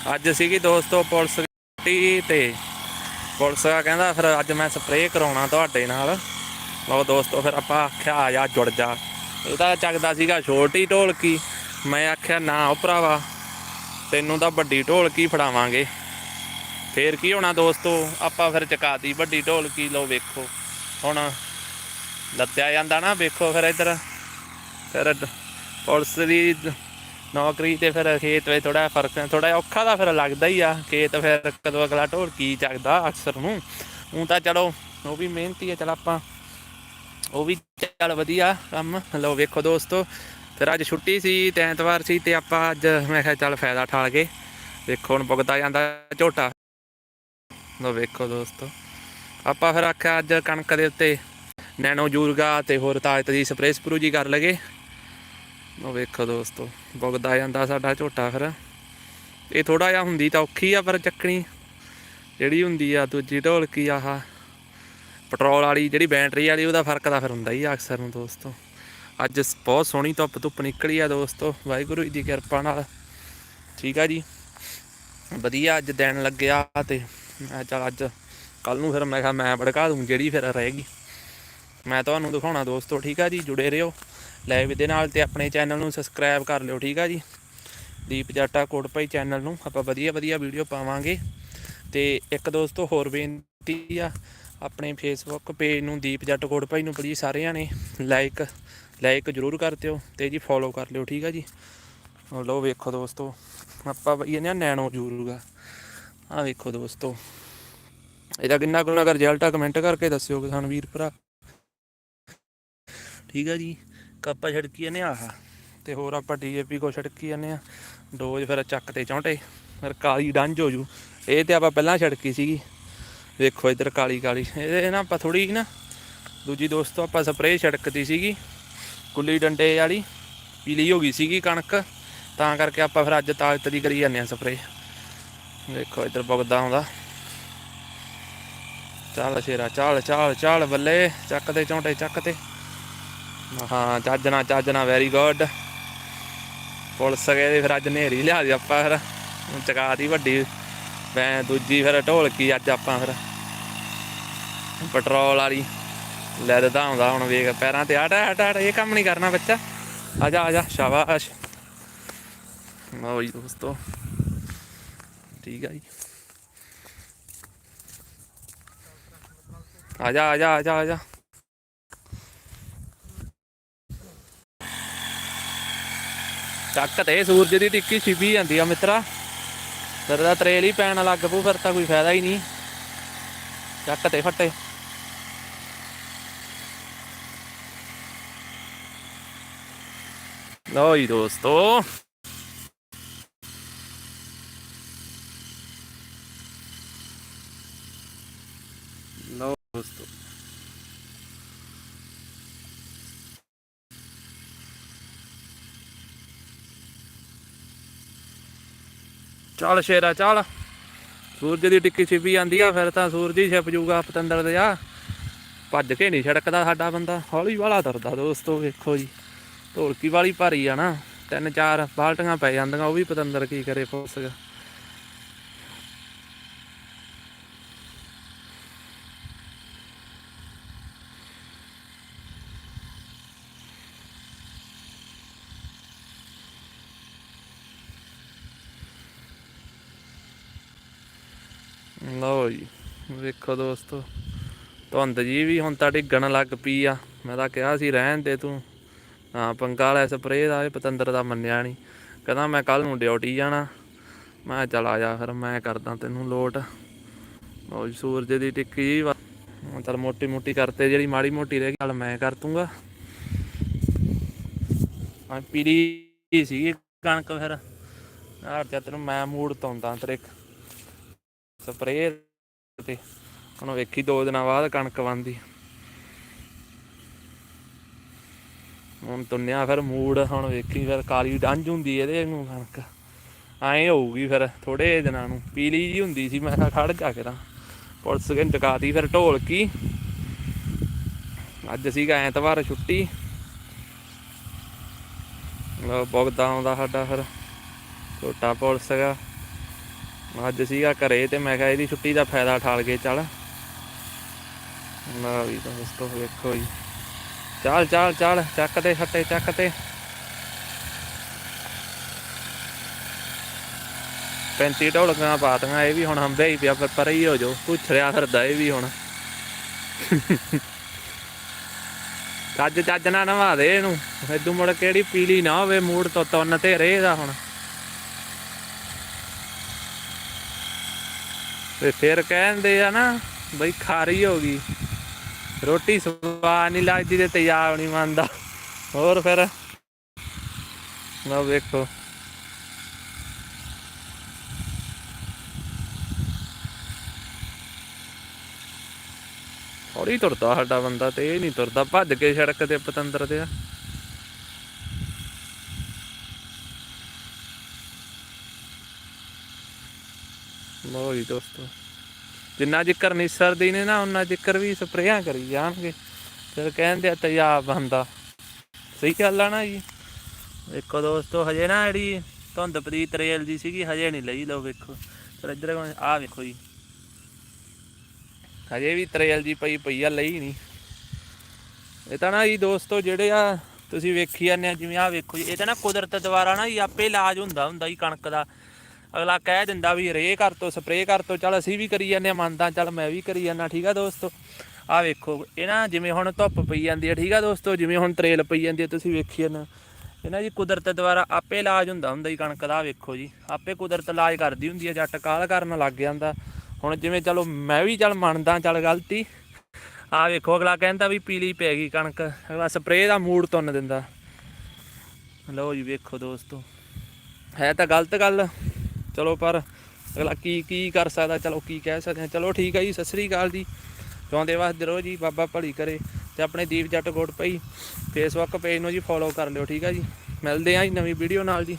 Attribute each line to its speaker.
Speaker 1: ਅੱਜ ਸੀਗੀ ਦੋਸਤੋ ਪੁਲਿਸ ਦੀ ਤੇ ਪੁਲਿਸ ਆ ਕਹਿੰਦਾ ਫਿਰ ਅੱਜ ਮੈਂ ਸਪਰੇਅ ਕਰਾਉਣਾ ਤੁਹਾਡੇ ਨਾਲ। ਲਓ ਦੋਸਤੋ ਫਿਰ ਆਪਾਂ ਆਖਿਆ ਆ ਜਾ ਜੁੜ ਜਾ। ਇਹਦਾ ਚੱਕਦਾ ਸੀਗਾ ਛੋਟੀ ਢੋਲਕੀ। ਮੈਂ ਆਖਿਆ, ਨਾ ਉਹ ਭਰਾਵਾ, ਤੈਨੂੰ ਤਾਂ ਵੱਡੀ ਢੋਲਕੀ ਫੜਾਵਾਂਗੇ। ਫੇਰ ਕੀ ਹੋਣਾ ਦੋਸਤੋ? ਆਪਾਂ ਫਿਰ ਚਕਾਤੀ ਵੱਡੀ ਢੋਲਕੀ, ਲਓ ਵੇਖੋ। ਹੁਣ ਲੱਤਿਆ ਜਾਂਦਾ ਨਾ, ਵੇਖੋ ਫਿਰ ਇੱਧਰ। ਫਿਰ ਪੁਲਿਸ ਦੀ ਨੌਕਰੀ ਤੇ ਫਿਰ ਖੇਤ ਵਿੱਚ ਥੋੜਾ ਫ਼ਰਕ ਥੋੜਾ ਔਖਾ ਦਾ ਫਿਰ ਲੱਗਦਾ ਹੀ ਆ, ਖੇਤ ਫਿਰ ਕਦੋਂ ਅਗਲਾ ਢੋਲ ਕੀ ਚੱਕਦਾ ਅਕਸਰ ਨੂੰ। ਉਹ ਤਾਂ ਚਲੋ, ਉਹ ਵੀ ਮਿਹਨਤੀ ਆ, ਚਲ ਆਪਾਂ, ਉਹ ਵੀ ਚੱਲ ਵਧੀਆ ਕੰਮ। ਲਓ ਵੇਖੋ ਦੋਸਤੋ, ਫਿਰ ਅੱਜ ਛੁੱਟੀ ਸੀ ਤੇ ਐਤਵਾਰ ਸੀ ਤੇ ਆਪਾਂ ਅੱਜ ਮੈਂ ਕਿਹਾ ਚੱਲ ਫਾਇਦਾ ਠਾਲ ਕੇ ਵੇਖੋ ਹੁਣ ਪੁਗਦਾ ਜਾਂਦਾ ਝੋਟਾ। ਲਓ ਵੇਖੋ ਦੋਸਤੋ, ਆਪਾਂ ਫਿਰ ਆਖਿਆ ਅੱਜ ਕਣਕ ਦੇ ਉੱਤੇ ਨੈਨੋ ਜੂਰਗਾ ਤੇ ਹੋਰ ਤਾਕਤ ਦੀ ਸਪਰੇਅ ਸਪਰੂ ਜੀ ਕਰ ਲਗੇ ਉਹ ਵੇਖੋ ਦੋਸਤੋ, ਭੁਗਦਾ ਜਾਂਦਾ ਸਾਡਾ ਝੋਟਾ ਫਿਰ। ਇਹ ਥੋੜਾ ਜਿਹਾ ਹੁੰਦੀ ਤਾਂ ਔਖੀ ਆ ਪਰ ਚੱਕਣੀ, ਜਿਹੜੀ ਹੁੰਦੀ ਆ ਦੂਜੀ ਢੋਲਕੀ ਆਹ। ਪੈਟਰੋਲ ਵਾਲੀ ਜਿਹੜੀ ਬੈਟਰੀ ਵਾਲੀ, ਉਹਦਾ ਫ਼ਰਕ ਤਾਂ ਫਿਰ ਹੁੰਦਾ ਹੀ ਆ ਅਕਸਰ ਨੂੰ ਦੋਸਤੋ। ਅੱਜ ਬਹੁਤ ਸੋਹਣੀ ਧੁੱਪ ਧੁੱਪ ਨਿਕਲੀ ਆ ਦੋਸਤੋ, ਵਾਹਿਗੁਰੂ ਜੀ ਦੀ ਕਿਰਪਾ ਨਾਲ। ਠੀਕ ਆ ਜੀ? ਵਧੀਆ ਅੱਜ ਦਿਨ ਲੱਗਿਆ ਤੇ ਮੈਂ ਚੱਲ ਅੱਜ ਕੱਲ ਨੂੰ ਫਿਰ ਮੈਂ ਕਿਹਾ ਮੈਂ ਭੜਕਾ ਦੂੰ ਜਿਹੜੀ ਫਿਰ ਰਹੇਗੀ ਮੈਂ ਤੁਹਾਨੂੰ ਦਿਖਾਉਣਾ ਦੋਸਤੋ, ਠੀਕ ਆ ਜੀ? ਜੁੜੇ ਰਹੋ। ਲਾਈਵ ਦੇ ਨਾਲ ਤੇ ਆਪਣੇ ਚੈਨਲ ਨੂੰ ਸਬਸਕ੍ਰਾਈਬ ਕਰ ਲਿਓ, ਠੀਕ ਆ ਜੀ? ਦੀਪ ਜਾਟਾ ਕੋਟ ਭਾਈ ਚੈਨਲ ਨੂੰ ਆਪਾਂ ਵਧੀਆ ਵਧੀਆ ਵੀਡੀਓ ਪਾਵਾਂਗੇ। ਤੇ ਇੱਕ ਦੋਸਤੋ ਹੋਰ ਬੇਨਤੀ ਆ, ਆਪਣੇ ਫੇਸਬੁੱਕ ਪੇਜ ਨੂੰ ਦੀਪ ਜੱਟ ਕੋਟ ਭਾਈ ਨੂੰ ਪਲੀਜ਼ ਸਾਰਿਆਂ ਨੇ ਲਾਈਕ ਲਾਈਕ ਜਰੂਰ ਕਰ ਦਿਓ ਤੇ ਜੀ ਫੋਲੋ ਕਰ ਲਿਓ, ਠੀਕ ਆ ਜੀ? ਆਹ ਵੇਖੋ ਦੋਸਤੋ, ਆਪਾਂ ਬਈ ਇਹਨੇ ਨੈਣੋ ਜੂਰੂਗਾ ਆ। ਵੇਖੋ ਦੋਸਤੋ। ਇਹਦਾ ਕਿੰਨਾ ਕੁ ਨਗਰ ਰਿਜ਼ਲਟ ਆ ਕਮੈਂਟ ਕਰਕੇ ਦੱਸਿਓ ਕਿਸਾਨ ਵੀਰ ਭਰਾ। ਠੀਕ ਆ ਜੀ? ਕੱਪਾ ਛੜਕੀ ਇਹਨੇ ਆਹ। ਤੇ ਹੋਰ ਆਪਾਂ ਡੀਏਪੀ ਕੋ ਛੜਕੀ ਜਾਂਦੇ ਆ। ਡੋਜ਼ ਫਿਰ ਚੱਕ ਤੇ ਚੌਂਟੇ। ਫਿਰ ਕਾਲੀ ਡੰਜ ਹੋ ਜੂ। ਇਹ ਤੇ ਆਪਾਂ ਪਹਿਲਾਂ ਛੜਕੀ ਸੀਗੀ। ਵੇਖੋ ਇੱਧਰ ਕਾਲੀ ਕਾਲੀ। ਇਹਦੇ ਨਾ ਆਪਾਂ ਥੋੜੀ ਨਾ ਦੂਜੀ ਦੋਸਤੋ ਆਪਾਂ ਸਪਰੇਅ ਛੜਕਤੀ ਸੀਗੀ। ਗੁੱਲੀ ਡੰਡੇ ਵਾਲੀ। ਪੀਲੀ ਹੋ ਗਈ ਸੀਗੀ ਕਣਕ। ਤਾਂ ਕਰਕੇ ਆਪਾਂ ਫਿਰ ਅੱਜ ਤਾਕਤ ਦੀ ਕਰੀ ਜਾਂਦੇ ਆ ਸਪਰੇਅ। ਵੇਖੋ ਇੱਧਰ ਬਗਦਾ ਆਉਂਦਾ। ਚੱਲ ਸ਼ੇਰਾ, ਚੱਲ ਚੱਲ ਚੱਲ ਬੱਲੇ। ਚੱਕ ਤੇ ਚੌਂਟੇ, ਚੱਕ ਤੇ। ਹਾਂ ਚੱਜਣਾ ਚੱਜਣਾ ਵੈਰੀ ਗੁੱਡ ਪੁਲਿਸ ਗਏ ਫਿਰ ਅੱਜ ਨੇਰੀ ਲਿਆ ਦੀ ਆਪਾਂ ਫਿਰ। ਹੁਣ ਵੱਡੀ ਮੈਂ ਦੂਜੀ ਫਿਰ ਢੋਲਕੀ ਅੱਜ ਆਪਾਂ ਫਿਰ। ਪੈਟਰੋਲ ਵਾਲੀ ਲੈ ਦਿੱਤਾ ਆਉਂਦਾ ਹੁਣ ਵੇਖ ਪੈਰਾਂ ਤੇ ਆਟਾ ਆਟਾ ਆਟਾ, ਇਹ ਕੰਮ ਨਹੀਂ ਕਰਨਾ ਬੱਚਾ ਆ ਜਾ ਆ ਜਾ ਸ਼ਾਬਾਸ਼। ਲਓ ਦੋਸਤੋ ਠੀਕ ਆ ਜੀ। ਆ ਜਾ ਆ ਜਾ ਆ ਜਾ ਆ ਜਾ। ਚੱਕ ਤੇ ਸੂਰਜ ਦੀ ਟਿੱਕੀ ਛਿਪੀ ਜਾਂਦੀ ਆ ਮਿੱਤਰਾ। ਫਿਰ ਦਾ ਤਰੇਲ ਹੀ ਪੈਣ ਲੱਗ ਪੂ ਫਿਰ ਤਾਂ ਕੋਈ ਫਾਇਦਾ ਹੀ ਨਹੀਂ। ਚੱਕ ਤੇ ਫੱਟੇ। ਲਓ ਜੀ ਦੋਸਤੋ ਚੱਲ ਸ਼ੇਰਾ ਚੱਲ। ਸੂਰਜ ਦੀ ਟਿੱਕੀ ਛਿਪੀ ਜਾਂਦੀ ਆ, ਫਿਰ ਤਾਂ ਸੂਰਜ ਹੀ ਛਿਪ ਜੂਗਾ ਪਤੰਦਰ ਦੇ ਆ। ਭੱਜ ਕੇ ਨਹੀਂ ਛੜਕਦਾ ਸਾਡਾ ਬੰਦਾ। ਹੌਲੀ ਵਾਲਾ ਤੁਰਦਾ ਦੋਸਤੋ, ਵੇਖੋ ਜੀ। ਢੋਲਕੀ ਵਾਲੀ ਭਾਰੀ ਆ ਨਾ। ਤਿੰਨ ਚਾਰ ਬਾਲਟੀਆਂ ਪੈ ਜਾਂਦੀਆਂ, ਉਹ ਵੀ ਪਤੰਦਰ ਕੀ ਕਰੇ ਫੋਸਗਾ ਲਓ ਜੀ, ਵੇਖੋ ਦੋਸਤੋ। ਧੁੰਦ ਜੀ ਵੀ ਹੁਣ ਤਾਂ ਡਿੱਗਣ ਲੱਗ ਪਈ ਆ। ਮੈਂ ਤਾਂ ਕਿਹਾ ਸੀ, ਰਹਿਣ ਦੇ ਤੂੰ। ਹਾਂ ਪੰਗਾ ਵਾਲਾ ਸਪਰੇਅ ਦਾ ਇਹ ਪਤੰਦਰ ਦਾ ਮੰਨਿਆ ਨਹੀਂ ਕਹਿੰਦਾ ਮੈਂ ਕੱਲ ਨੂੰ ਡਿਊਟੀ ਜਾਣਾ। ਮੈਂ ਚਲ ਆ ਜਾ ਫਿਰ, ਮੈਂ ਕਰਦਾ ਤੈਨੂੰ ਲੋਟ। ਲਓ ਜੀ, ਸੂਰਜ ਦੀ ਟਿੱਕੀ ਜੀ ਵਾ- ਚੱਲ ਮੋਟੀ ਮੋਟੀ ਕਰਤੇ, ਜਿਹੜੀ ਮਾੜੀ ਮੋਟੀ ਰਹਿ ਗਈ, ਚੱਲ ਮੈਂ ਕਰ ਦੂੰਗਾ। ਆ ਪੀੜੀ ਸੀਗੀ ਕਣਕ ਫਿਰ। ਆਹ ਤੈਨੂੰ ਮੈਂ ਮੂਡ ਤੋਂਦਾ ਤੇਰੇ ਸਪਰੇਅ ਤੇ ਹੁਣ ਵੇਖੀ ਦੋ ਦਿਨਾਂ ਬਾਅਦ ਕਣਕ ਬੰਦੀ ਹੁਣ ਤੁੰਨਿਆ ਫਿਰ ਮੂਡ ਹੁਣ ਵੇਖੀ ਫਿਰ ਕਾਲੀ ਡੰਜ ਹੁੰਦੀ ਇਹਦੇ ਨੂੰ ਕਣਕ। ਐਂ ਹੋਊਗੀ ਫਿਰ ਥੋੜੇ ਦਿਨਾਂ ਨੂੰ। ਪੀਲੀ ਜੀ ਹੁੰਦੀ ਸੀ, ਮੈਂ ਕਿਹਾ ਖੜ ਜਾ ਕੇ ਤਾਂ। ਪੁਲਿਸ ਕਹਿੰਦੇ ਟਕਾਤੀ ਫਿਰ ਢੋਲਕੀ। ਅੱਜ ਸੀਗਾ ਐਤਵਾਰ ਛੁੱਟੀ। ਲੋ ਬਗਦਾ ਆਉਂਦਾ ਸਾਡਾ ਫਿਰ। ਛੋਟਾ ਪੁਲਿਸ ਹੈਗਾ। ਅੱਜ ਸੀਗਾ ਘਰੇ ਤੇ ਮੈਂ ਕਿਹਾ ਇਹਦੀ ਛੁੱਟੀ ਦਾ ਫਾਇਦਾ ਠਾਲ ਕੇ ਚੱਲ। ਨਾ ਵੀ ਦੋਸਤੋ ਵੇਖੋ ਜੀ। ਚੱਲ ਚੱਲ ਚੱਲ, ਚੱਕ ਤੇ ਛੱਟੇ ਚੱਕ ਤੇ। ਪੈਂਤੀ ਢੋਲਕਾਂ ਪਾਤੀਆਂ, ਇਹ ਵੀ ਹੁਣ ਹੰਬੇ ਹੀ ਪਿਆ, ਪਰ ਪਰੇ ਹੀ ਹੋ ਜੋ ਪੁੱਛ ਰਿਆ ਫਿਰਦਾ ਇਹ ਵੀ ਹੁਣ। ਚੱਜ ਚੱਜ ਨਾ ਨਵਾ ਦੇ ਇਹਨੂੰ। ਇਦੋਂ ਮੁੜ ਕਿਹੜੀ ਪੀਲੀ ਨਾ ਹੋਵੇ, ਮੂਡ ਤੋਂ ਤੁੰਨ ਤੇ ਰਹੇਗਾ ਹੁਣ। ਤੇ ਫਿਰ ਕਹਿੰਦੇ ਆ ਨਾ, ਬਈ ਖਾਰੀ ਹੋ ਗਈ। ਰੋਟੀ ਸਵਾਦ ਨਹੀਂ ਲੱਗਦੀ ਤੇ ਤਿਆਰ ਨਹੀਂ ਮੰਨਦਾ ਹੋਰ ਫਿਰ? ਲਓ ਵੇਖੋ। ਹੌਲੀ ਤੁਰਦਾ ਸਾਡਾ ਬੰਦਾ ਤੇ ਇਹ ਨਹੀਂ ਤੁਰਦਾ, ਭੱਜ ਕੇ ਸੜਕ ਤੇ ਪਤੰਦਰ ਤੇ ਆ। ਲਓ ਜੀ ਦੋਸਤੋ। ਜਿੰਨਾ ਜ਼ਿਕਰ ਨਹੀਂ ਸਰਦੀ ਨੇ ਨਾ ਉਹਨਾਂ ਜ਼ਿਕਰ ਵੀ ਸਪਰੇਆਂ ਕਰੀ ਜਾਣਗੇ। ਫਿਰ ਕਹਿੰਦੇ ਆ ਤੇਜ਼ਾਬ ਬੰਦਾ। ਸਹੀ ਗੱਲ ਆ ਨਾ ਜੀ। ਵੇਖੋ ਦੋਸਤੋ, ਹਜੇ ਨਾ ਜਿਹੜੀ ਧੁੰਦ ਪ੍ਰੀਤ ਰੇਲ ਜੀ ਸੀਗੀ, ਹਜੇ ਨਹੀਂ ਲਈ ਲਓ ਵੇਖੋ। ਫਿਰ ਇੱਧਰ ਆ ਵੇਖੋ ਜੀ। ਹਜੇ ਵੀ ਤਰੇਲ ਜੀ ਪਈ ਪਈ ਆ, ਲਈ ਨਹੀਂ। ਇਹ ਤਾਂ ਨਾ ਜੀ ਦੋਸਤੋ, ਜਿਹੜੇ ਆ ਤੁਸੀਂ ਵੇਖੀ ਜਾਂਦੇ ਆ, ਜਿਵੇਂ ਆ ਵੇਖੋ ਜੀ, ਇਹ ਤਾਂ ਨਾ ਕੁਦਰਤ ਦੁਆਰਾ ਨਾ ਜੀ ਆਪੇ ਇਲਾਜ ਹੁੰਦਾ ਹੁੰਦਾ ਜੀ ਕਣਕ ਦਾ। ਅਗਲਾ ਕਹਿ ਦਿੰਦਾ ਵੀ ਰੇ ਕਰ ਤੋ, ਸਪਰੇਅ ਕਰ ਤੋ, ਚੱਲ ਅਸੀਂ ਵੀ ਕਰੀ ਜਾਂਦੇ ਆ ਮੰਨਦਾ, ਚੱਲ ਮੈਂ ਵੀ ਕਰੀ ਜਾਂਦਾ, ਠੀਕ ਆ ਦੋਸਤੋ? ਆ ਵੇਖੋ, ਇਹ ਨਾ ਜਿਵੇਂ ਹੁਣ ਧੁੱਪ ਪਈ ਜਾਂਦੀ ਹੈ ਠੀਕ ਆ ਦੋਸਤੋ? ਜਿਵੇਂ ਹੁਣ ਤਰੇਲ ਪਈ ਜਾਂਦੀ ਹੈ ਤੁਸੀਂ ਵੇਖੀ ਜਾਂਦੇ ਇਹ ਨਾ ਜੀ ਕੁਦਰਤ ਦੁਆਰਾ ਆਪੇ ਇਲਾਜ ਹੁੰਦਾ ਹੁੰਦਾ ਜੀ ਕਣਕ ਦਾ, ਆਹ ਵੇਖੋ ਜੀ। ਆਪੇ ਕੁਦਰਤ ਇਲਾਜ ਕਰਦੀ ਹੁੰਦੀ ਹੈ ਜੱਟ ਕਾਲ ਕਰਨ ਲੱਗ ਜਾਂਦਾ। ਹੁਣ ਜਿਵੇਂ ਚਲੋ ਮੈਂ ਵੀ ਚੱਲ ਮੰਨਦਾ, ਚੱਲ ਗਲਤੀ। ਆ ਵੇਖੋ, ਅਗਲਾ ਕਹਿੰਦਾ ਵੀ ਪੀਲੀ ਪੈ ਗਈ ਕਣਕ। ਅਗਲਾ ਸਪਰੇਅ ਦਾ ਮੂਡ ਤੁੰਨ ਦਿੰਦਾ। ਲਓ ਜੀ ਵੇਖੋ ਦੋਸਤੋ। ਹੈ ਤਾਂ ਗਲਤ ਗੱਲ। ਚਲੋ ਪਰ ਅਗਲਾ ਕੀ ਕੀ ਕਰ ਸਕਦਾ? ਚਲੋ ਕੀ ਕਹਿ ਸਕਦੇ ਹਾਂ? ਚਲੋ ਠੀਕ ਹੈ ਜੀ, ਸਤਿ ਸ੍ਰੀ ਅਕਾਲ ਜੀ। ਚਾਹੁੰਦੇ ਵਾਸਤੇ ਰਹੋ ਜੀ, ਬਾਬਾ ਭਲੀ ਕਰੇ ਤੇ ਆਪਣੇ ਦੀਪ ਜੱਟ ਕੋਟ ਪਈ। ਫੇਸਬੁੱਕ ਪੇਜ ਨੂੰ ਜੀ ਫੋਲੋ ਕਰ ਲਿਓ, ਠੀਕ ਹੈ ਜੀ। ਮਿਲਦੇ ਆਂ ਜੀ ਨਵੀਂ ਵੀਡੀਓ ਨਾਲ ਜੀ।